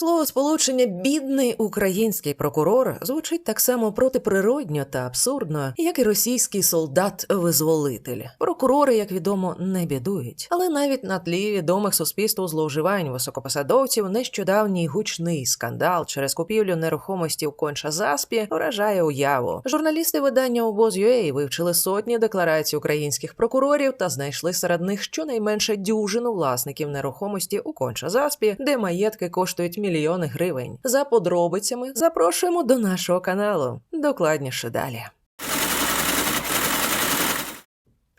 Слово сполучення бідний український прокурор звучить так само протиприродньо та абсурдно, як і російський солдат-визволитель. Прокурори, як відомо, не бідують. Але навіть на тлі відомих суспільству зловживань високопосадовців нещодавній гучний скандал через купівлю нерухомості в конча заспі вражає уяву. Журналісти видання обоз.ua вивчили сотні декларацій українських прокурорів та знайшли серед них щонайменше дюжину власників нерухомості у конча заспі, де маєтки коштують мільйони гривень. За подробицями запрошуємо до нашого каналу. Докладніше далі.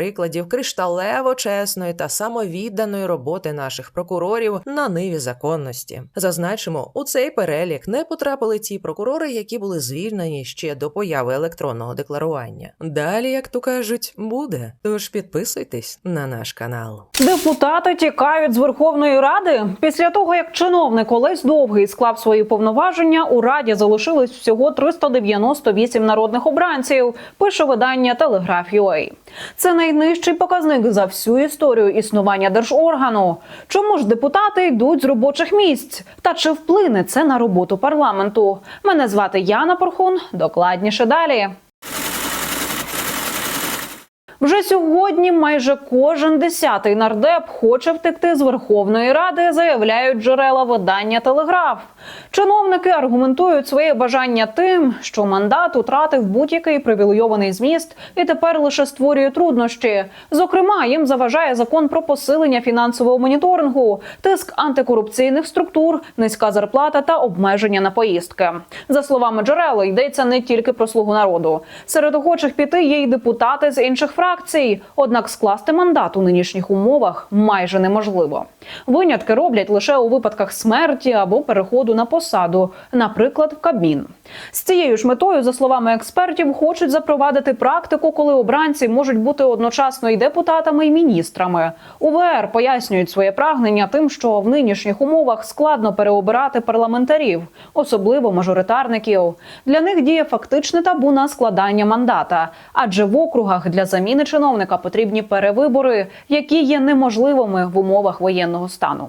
прикладів кришталево чесної та самовідданої роботи наших прокурорів на ниві законності. Зазначимо, у цей перелік не потрапили ті прокурори, які були звільнені ще до появи електронного декларування. Далі, як то кажуть, буде. Тож підписуйтесь на наш канал. Депутати тікають з Верховної Ради після того, як чиновник Олесь Довгий склав свої повноваження. У раді залишилось всього 398 народних обранців. Пише видання Телеграф.ua. Це найнижчий показник за всю історію існування держоргану. Чому ж депутати йдуть з робочих місць? Та чи вплине це на роботу парламенту? Мене звати Яна Порхун. Докладніше далі. Вже сьогодні майже кожен десятий нардеп хоче втекти з Верховної Ради, заявляють джерела видання Телеграф. Чиновники аргументують своє бажання тим, що мандат утратив будь-який привілейований зміст і тепер лише створює труднощі. Зокрема, їм заважає закон про посилення фінансового моніторингу, тиск антикорупційних структур, низька зарплата та обмеження на поїздки. За словами джерела, йдеться не тільки про слугу народу. Серед охочих піти є й депутати з інших фракцій. Однак скласти мандат у нинішніх умовах майже неможливо. Винятки роблять лише у випадках смерті або переходу на посаду, наприклад, в Кабмін. З цією ж метою, за словами експертів, хочуть запровадити практику, коли обранці можуть бути одночасно і депутатами, і міністрами. УВР пояснюють своє прагнення тим, що в нинішніх умовах складно переобирати парламентарів, особливо мажоритарників. Для них діє фактичне табу на складання мандата, адже в округах для заміни чиновника потрібні перевибори, які є неможливими в умовах воєнного стану.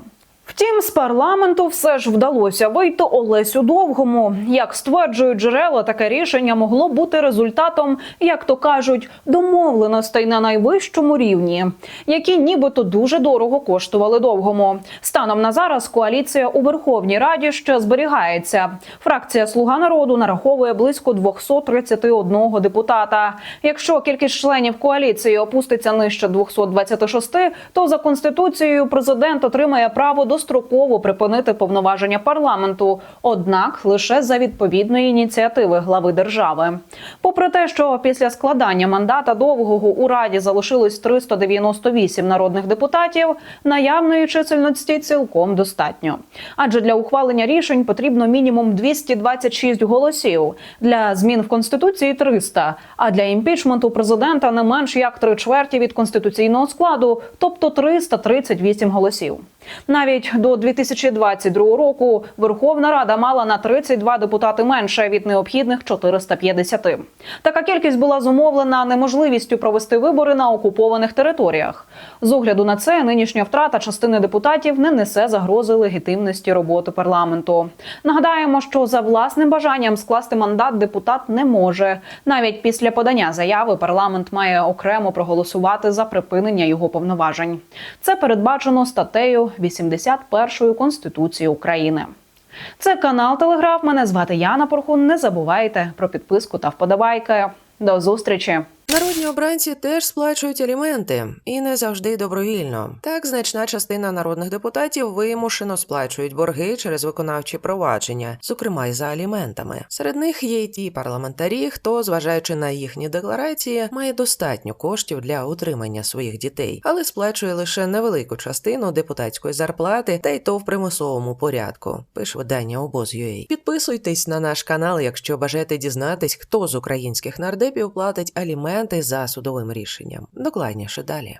Втім, з парламенту все ж вдалося вийти Олесю Довгому. Як стверджують джерела, таке рішення могло бути результатом, як то кажуть, домовленостей на найвищому рівні, які нібито дуже дорого коштували довгому. Станом на зараз коаліція у Верховній Раді ще зберігається. Фракція Слуга народу нараховує близько 231 депутата. Якщо кількість членів коаліції опуститься нижче 226, то за конституцією президент отримає право достроково припинити повноваження парламенту, однак лише за відповідної ініціативи глави держави. Попри те, що після складання мандата довгого у раді залишилось 398 народних депутатів, наявної чисельності цілком достатньо. Адже для ухвалення рішень потрібно мінімум 226 голосів, для змін в конституції 300, а для імпічменту президента не менш як три чверті від конституційного складу, тобто 338 голосів. Навіть до 2022 року Верховна Рада мала на 32 депутати менше від необхідних 450. Така кількість була зумовлена неможливістю провести вибори на окупованих територіях. З огляду на це нинішня втрата частини депутатів не несе загрози легітимності роботи парламенту. Нагадаємо, що за власним бажанням скласти мандат депутат не може. Навіть після подання заяви парламент має окремо проголосувати за припинення його повноважень. Це передбачено статтею 81 Конституції України. Це канал Телеграф. Мене звати Яна Порхун. Не забувайте про підписку та вподобайки. До зустрічі. Народні обранці теж сплачують аліменти і не завжди добровільно. Так, значна частина народних депутатів вимушено сплачують борги через виконавчі провадження, зокрема й за аліментами. Серед них є й ті парламентарі, хто, зважаючи на їхні декларації, має достатньо коштів для утримання своїх дітей, але сплачує лише невелику частину депутатської зарплати, та й то в примусовому порядку. Пише видання обоз.ua. Підписуйтесь на наш канал, якщо бажаєте дізнатись, хто з українських нардепів платить аліменти за судовим рішенням. Докладніше далі.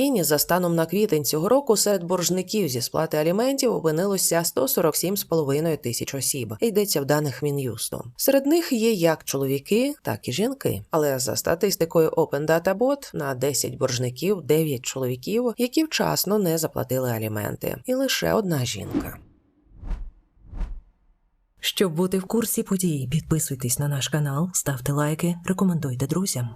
Україні за станом на квітень цього року серед боржників зі сплати аліментів опинилося 147,5 тисяч осіб. Йдеться в даних Мін'юсту. Серед них є як чоловіки, так і жінки. Але за статистикою Open Data Bot на 10 боржників 9 чоловіків, які вчасно не заплатили аліменти, і лише одна жінка. Щоб бути в курсі подій, підписуйтесь на наш канал, ставте лайки, рекомендуйте друзям.